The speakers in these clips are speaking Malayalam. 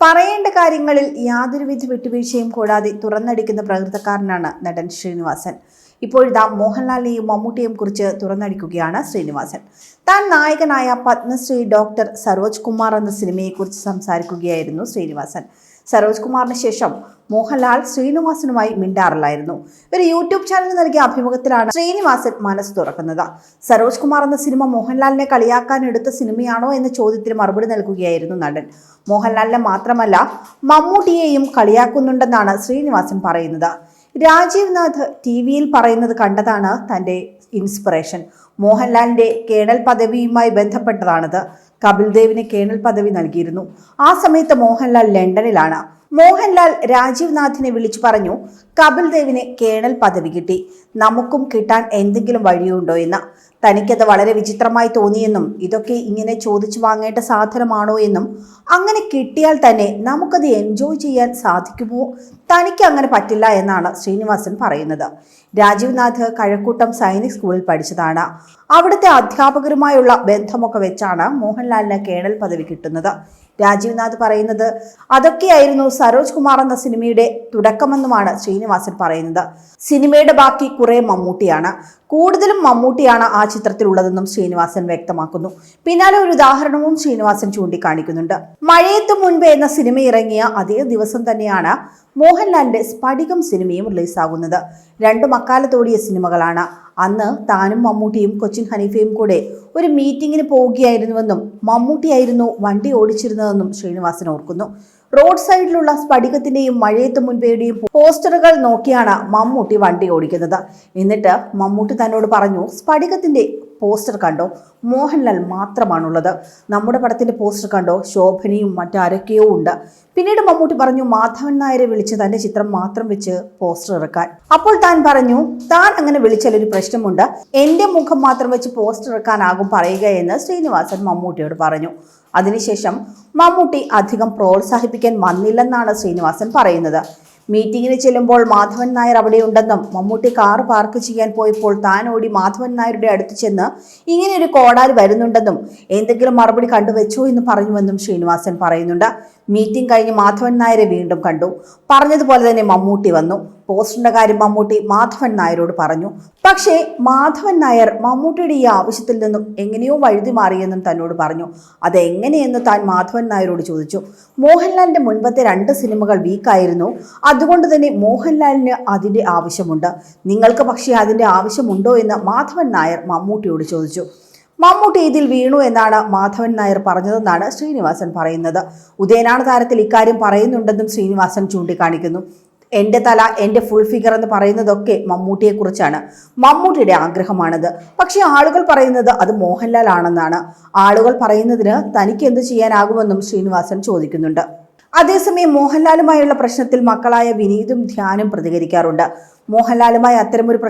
പറയേണ്ട കാര്യങ്ങളിൽ യാതൊരുവിധ വിട്ടുവീഴ്ചയും കൂടാതെ തുറന്നടിക്കുന്ന പ്രകൃതക്കാരനാണ് നടൻ ശ്രീനിവാസൻ. ഇപ്പോഴിതാ മോഹൻലാലിനെയും മമ്മൂട്ടിയെയും കുറിച്ച് തുറന്നടിക്കുകയാണ് ശ്രീനിവാസൻ. താൻ നായകനായ പത്മശ്രീ ഡോക്ടർ സരോജ് കുമാർ എന്ന സിനിമയെക്കുറിച്ച് സംസാരിക്കുകയായിരുന്നു ശ്രീനിവാസൻ. സരോജ് കുമാറിന് ശേഷം മോഹൻലാൽ ശ്രീനിവാസനുമായി മിണ്ടാറില്ലായിരുന്നു ഒരു യൂട്യൂബ് ചാനൽ നൽകിയ അഭിമുഖത്തിലാണ് ശ്രീനിവാസൻ മനസ്സ് തുറക്കുന്നത്. സരോജ് കുമാർ എന്ന സിനിമ മോഹൻലാലിനെ കളിയാക്കാൻ എടുത്ത സിനിമയാണോ എന്ന ചോദ്യത്തിന് മറുപടി നൽകുകയായിരുന്നു നടൻ. മോഹൻലാലിനെ മാത്രമല്ല മമ്മൂട്ടിയെയും കളിയാക്കുന്നുണ്ടെന്നാണ് ശ്രീനിവാസൻ പറയുന്നത്. രാജീവ് നാഥ് ടി വിയിൽ പറയുന്നത് കണ്ടതാണ് തന്റെ ഇൻസ്പിറേഷൻ. മോഹൻലാലിന്റെ കേണൽ പദവിയുമായി ബന്ധപ്പെട്ടതാണിത്. കപിൽ ദേവിന് കേണൽ പദവി നൽകിയിരുന്നു. ആ സമയത്ത് മോഹൻലാൽ ലണ്ടനിലാണ്. മോഹൻലാൽ രാജീവ് നാഥിനെ വിളിച്ചു പറഞ്ഞു കപിൽ ദേവിന് കേണൽ പദവി കിട്ടി. നമുക്കും കിട്ടാൻ എന്തെങ്കിലും വഴിയുണ്ടോ എന്ന്. തനിക്കത് വളരെ വിചിത്രമായി തോന്നിയെന്നും ഇതൊക്കെ ഇങ്ങനെ ചോദിച്ചു വാങ്ങേണ്ട സാധനമാണോ എന്നും. അങ്ങനെ കിട്ടിയാൽ തന്നെ നമുക്കത് എൻജോയ് ചെയ്യാൻ സാധിക്കുമോ? തനിക്ക് അങ്ങനെ പറ്റില്ല എന്നാണ് ശ്രീനിവാസൻ പറയുന്നത്. രാജീവ് നാഥ് കഴക്കൂട്ടം സൈനിക് സ്കൂളിൽ പഠിച്ചതാണ്. അവിടുത്തെ അധ്യാപകരുമായുള്ള ബന്ധമൊക്കെ വെച്ചാണ് മോഹൻലാലിന് കേണൽ പദവി കിട്ടുന്നത്. രാജീവ് നാഥ് പറയുന്നത് അതൊക്കെയായിരുന്നു സരോജ് കുമാർ എന്ന സിനിമയുടെ തുടക്കമെന്നുമാണ് ശ്രീനിവാസൻ പറയുന്നത്. സിനിമയുടെ ബാക്കി കുറെ മമ്മൂട്ടിയാണ്. കൂടുതലും മമ്മൂട്ടിയാണ് ആ ചിത്രത്തിലുള്ളതെന്നും ശ്രീനിവാസൻ വ്യക്തമാക്കുന്നു. പിന്നാലെ ഒരു ഉദാഹരണവും ശ്രീനിവാസൻ ചൂണ്ടിക്കാണിക്കുന്നുണ്ട്. മഴയത്തു മുൻപ് എന്ന സിനിമ ഇറങ്ങിയ അതേ ദിവസം തന്നെയാണ് മോഹൻലാലിന്റെ സ്ഫടികം സിനിമയും റിലീസാകുന്നത്. രണ്ടും അക്കാലത്തോടിയ സിനിമകളാണ്. അന്ന് താനും മമ്മൂട്ടിയും കൊച്ചിൻ ഹനീഫയും കൂടെ ഒരു മീറ്റിങ്ങിന് പോവുകയായിരുന്നുവെന്നും മമ്മൂട്ടിയായിരുന്നു വണ്ടി ഓടിച്ചിരുന്നതെന്നും ശ്രീനിവാസൻ ഓർക്കുന്നു. റോഡ് സൈഡിലുള്ള സ്ഫടികത്തിന്റെയും മഴയത്ത് മുൻപേയുടെയും പോസ്റ്ററുകൾ നോക്കിയാണ് മമ്മൂട്ടി വണ്ടി ഓടിക്കുന്നത്. എന്നിട്ട് മമ്മൂട്ടി തന്നോട് പറഞ്ഞു സ്ഫടികത്തിന്റെ പോസ്റ്റർ കണ്ടോ? മോഹൻലാൽ മാത്രമാണുള്ളത്. നമ്മുടെ പടത്തിന്റെ പോസ്റ്റർ കണ്ടോ? ശോഭനയും മറ്റാരൊക്കെയോ ഉണ്ട്. പിന്നീട് മമ്മൂട്ടി പറഞ്ഞു മാധവൻ നായരെ വിളിച്ച് തന്റെ ചിത്രം മാത്രം വെച്ച് പോസ്റ്റർ ഇറക്കാൻ. അപ്പോൾ താൻ പറഞ്ഞു താൻ അങ്ങനെ വിളിച്ചാൽ ഒരു പ്രശ്നമുണ്ട്. എന്റെ മുഖം മാത്രം വെച്ച് പോസ്റ്റർ ഇറക്കാനാകും പറയുക എന്ന് ശ്രീനിവാസൻ മമ്മൂട്ടിയോട് പറഞ്ഞു. അതിനുശേഷം മമ്മൂട്ടി അധികം പ്രോത്സാഹിപ്പിക്കാൻ വന്നില്ലെന്നാണ് ശ്രീനിവാസൻ പറയുന്നത്. മീറ്റിംഗിന് ചെല്ലുമ്പോൾ മാധവൻ നായർ അവിടെയുണ്ടെന്നും മമ്മൂട്ടി കാർ പാർക്ക് ചെയ്യാൻ പോയപ്പോൾ താൻ ഓടി മാധവൻ നായരുടെ അടുത്ത് ചെന്ന് ഇങ്ങനെ ഒരു കോടാൽ വരുന്നുണ്ടെന്നും എന്തെങ്കിലും മറുപടി കണ്ടുവച്ചോ എന്ന് പറഞ്ഞുവെന്നും ശ്രീനിവാസൻ പറയുന്നുണ്ട്. മീറ്റിംഗ് കഴിഞ്ഞ് മാധവൻ നായരെ വീണ്ടും കണ്ടു. പറഞ്ഞതുപോലെ തന്നെ മമ്മൂട്ടി വന്നു. പോസ്റ്ററിന്റെ കാര്യം മമ്മൂട്ടി മാധവൻ നായരോട് പറഞ്ഞു. പക്ഷേ മാധവൻ നായർ മമ്മൂട്ടിയുടെ ഈ ആവശ്യത്തിൽ നിന്നും എങ്ങനെയോ വഴുതി മാറിയെന്നും തന്നോട് പറഞ്ഞു. അതെങ്ങനെയെന്ന് താൻ മാധവൻ നായരോട് ചോദിച്ചു. മോഹൻലാലിന്റെ മുൻപത്തെ രണ്ട് സിനിമകൾ വീക്കായിരുന്നു അതുകൊണ്ട് തന്നെ മോഹൻലാലിന് അതിന്റെ ആവശ്യമുണ്ട്. നിങ്ങൾക്ക് പക്ഷേ അതിന്റെ ആവശ്യമുണ്ടോ എന്ന് മാധവൻ നായർ മമ്മൂട്ടിയോട് ചോദിച്ചു. മമ്മൂട്ടി ഇതിൽ വീണു എന്നാണ് മാധവൻ നായർ പറഞ്ഞതെന്നാണ് ശ്രീനിവാസൻ പറയുന്നത്. ഉദയനാണ് താരത്തിൽ ഇക്കാര്യം പറയുന്നുണ്ടെന്നും ശ്രീനിവാസൻ ചൂണ്ടിക്കാണിക്കുന്നു. എന്റെ തല എന്റെ ഫുൾ ഫിഗർ എന്ന് പറയുന്നതൊക്കെ മമ്മൂട്ടിയെക്കുറിച്ചാണ്. മമ്മൂട്ടിയുടെ ആഗ്രഹമാണത്. പക്ഷേ ആളുകൾ പറയുന്നത് അത് മോഹൻലാൽ ആണെന്നാണ് ആളുകൾ പറയുന്നതിന് തനിക്ക് എന്ത് ചെയ്യാനാകുമെന്നും ശ്രീനിവാസൻ ചോദിക്കുന്നുണ്ട്. അതേസമയം മോഹൻലാലുമായുള്ള പ്രശ്നത്തിൽ മക്കളായ വിനീതും ധ്യാനും പ്രതികരിക്കാറുണ്ട്. മോഹൻലാലുമായി അത്തരമൊരു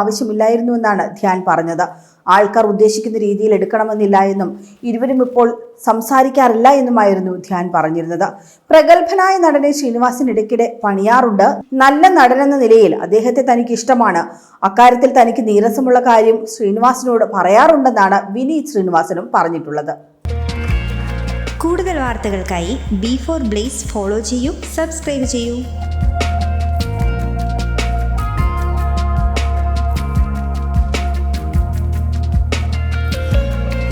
ആവശ്യമില്ലായിരുന്നു എന്നാണ് ധ്യാൻ പറഞ്ഞത്. ആൾക്കാർ ഉദ്ദേശിക്കുന്ന രീതിയിൽ എടുക്കണമെന്നില്ല എന്നും ഇരുവരും ഇപ്പോൾ സംസാരിക്കാറില്ല എന്നുമായിരുന്നു ധ്യാൻ പറഞ്ഞിരുന്നത്. പ്രഗത്ഭനായ നടനെ ശ്രീനിവാസൻ ഇടയ്ക്കിടെ പണിയാറുണ്ട്. നല്ല നടനെന്ന നിലയിൽ അദ്ദേഹത്തെ തനിക്ക് ഇഷ്ടമാണ് അക്കാര്യത്തിൽ തനിക്ക് നീരസമുള്ള കാര്യം ശ്രീനിവാസനോട് പറയാറുണ്ടെന്നാണ് വിനീത് ശ്രീനിവാസനും പറഞ്ഞിട്ടുള്ളത്. കൂടുതൽ വാർത്തകൾക്കായി ബി ഫോർ ബ്ലേസ് ഫോളോ ചെയ്യൂ സബ്സ്ക്രൈബ് ചെയ്യൂ.